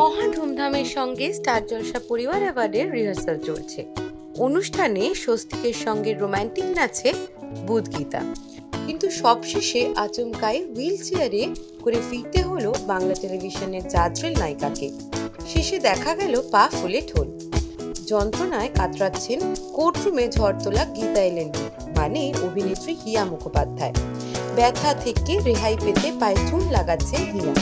মহা ধুমধামের সঙ্গে স্টার জলসা পরিবার অ্যাওয়ার্ডের রিহার্সাল চলছে। অনুষ্ঠানে স্বস্তিকের সঙ্গে রোমান্টিক নাচে বুধগীতা। কিন্তু সবশেষে আচমকাই হুইল চেয়ারে করে ফিরতে হলো বাংলা টেলিভিশনের জাজরেল নায়িকাকে। শেষে দেখা গেল পা ফুলে ঠোল যন্ত্রণায় কাতরাচ্ছেন কোর্টরুমে ঝড় তোলা গীতা এলেন মানে অভিনেত্রী হিয়া মুখোপাধ্যায়। ব্যথা থেকে রেহাই পেতে পায়ে চুন লাগাচ্ছেন হিয়া।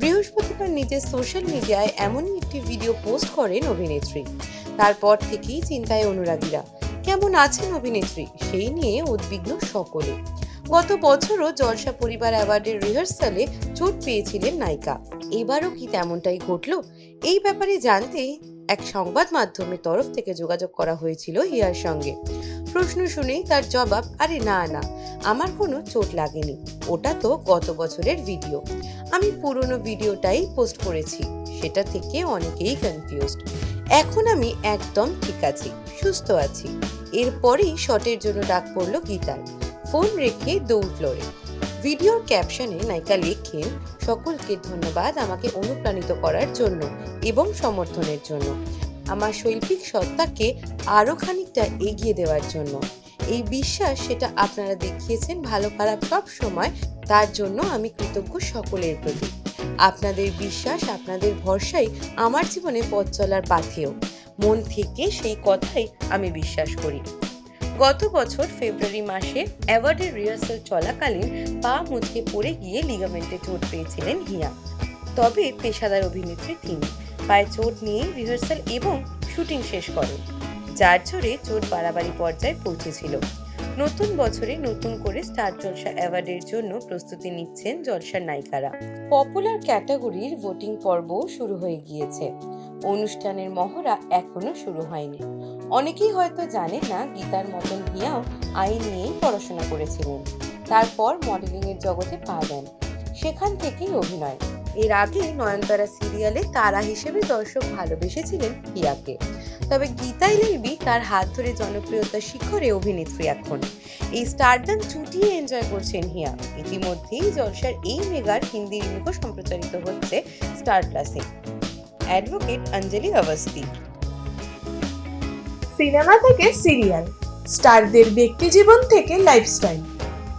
বৃহস্পতিবার নিজের সোশ্যাল মিডিয়ায় এমনই একটি ভিডিও পোস্ট করেন অভিনেত্রী। তারপর থেকেই চিন্তায় অনুরাগীরা। কেমন আছেন অভিনেত্রী? সেই নিয়ে উদ্বিগ্ন সকলে। গত বছরও জলসা পরিবার অ্যাওয়ার্ডের রিহার্সালে চোট পেয়েছিলেন নায়িকা। এবারও কি তেমনটাই ঘটলো? এই ব্যাপারে জানতে এক সংবাদ মাধ্যমের তরফ থেকে যোগাযোগ করা হয়েছিল হিয়ার সঙ্গে। প্রশ্ন শুনেই তার জবাব, আরে না না, আমার কোনো চোট লাগেনি। ওটা তো গত বছরের ভিডিও। আমি পুরনো ভিডিওটাই পোস্ট করেছি। সেটা থেকে অনেকেই কনফিউজড এখন আমি একদম ঠিক আছি, সুস্থ আছি। এরপরেই শটের জন্য ডাক পড়ল গীতার। ফোন রেখে দৌড় ফ্লোরে ভিডিওর ক্যাপশনে নায়িকা লেখেন, সকলকে ধন্যবাদ আমাকে অনুপ্রাণিত করার জন্য এবং সমর্থনের জন্য। আমার শৈল্পিক সত্তাকে আরও খানিকটা এগিয়ে দেওয়ার জন্য। এই বিশ্বাস সেটা আপনারা দেখিয়েছেন ভালো খারাপ সব সময়, তার জন্য আমি কৃতজ্ঞ সকলের প্রতি। আপনাদের বিশ্বাস, আপনাদের ভরসাই আমার জীবনে পথ চলার পাথেও মন থেকে সেই কথাই আমি বিশ্বাস করি। গত বছর ফেব্রুয়ারি মাসে অ্যাওয়ার্ডের রিহার্সাল চলাকালীন পা মুচকে পড়ে গিয়ে লিগামেন্টে চোট পেয়েছিলেন হিয়া। তবে পেশাদার অভিনেত্রী তিনি। পায়ে চোট নিয়ে রিহার্সাল এবং শুটিং শেষ করেন যার জোরে চোট বাড়াবাড়ি পর্যায়ে পৌঁছেছিল। নতুন বছরে নতুন করে স্টার জলসা অ্যাওয়ার্ডের জন্য প্রস্তুতি নিচ্ছেন জলসার নায়িকারা। পপুলার ক্যাটাগরির ভোটিং পর্ব শুরু হয়ে গিয়েছে। অনুষ্ঠানের মহড়া এখনও শুরু হয়নি। অনেকেই হয়তো জানেন না গীতার মতন হিয়াও আইন নিয়েই পড়াশোনা করেছিলেন। তারপর মডেলিংয়ের জগতে পা দেন। সেখান থেকেই অভিনয়। এর আগে নয়নতারা সিরিয়ালে তারা হিসেবে দর্শক ভালোবেসেছিলেন হিয়াকে তবে গীতা এলএলবি তার হাত ধরে জনপ্রিয়তার শিখরে অভিনেত্রী এখন। এই স্টারডাম চুটিয়ে এনজয় করছেন হিয়া ইতিমধ্যেই জলসার এই মেগার হিন্দি রিমেকও সম্প্রচারিত হচ্ছে স্টার প্লাসে। অ্যাডভোকেট অঞ্জলি অবস্থি। সিনেমা থেকে সিরিয়াল, স্টারদের ব্যক্তিজীবন থেকে লাইফস্টাইল।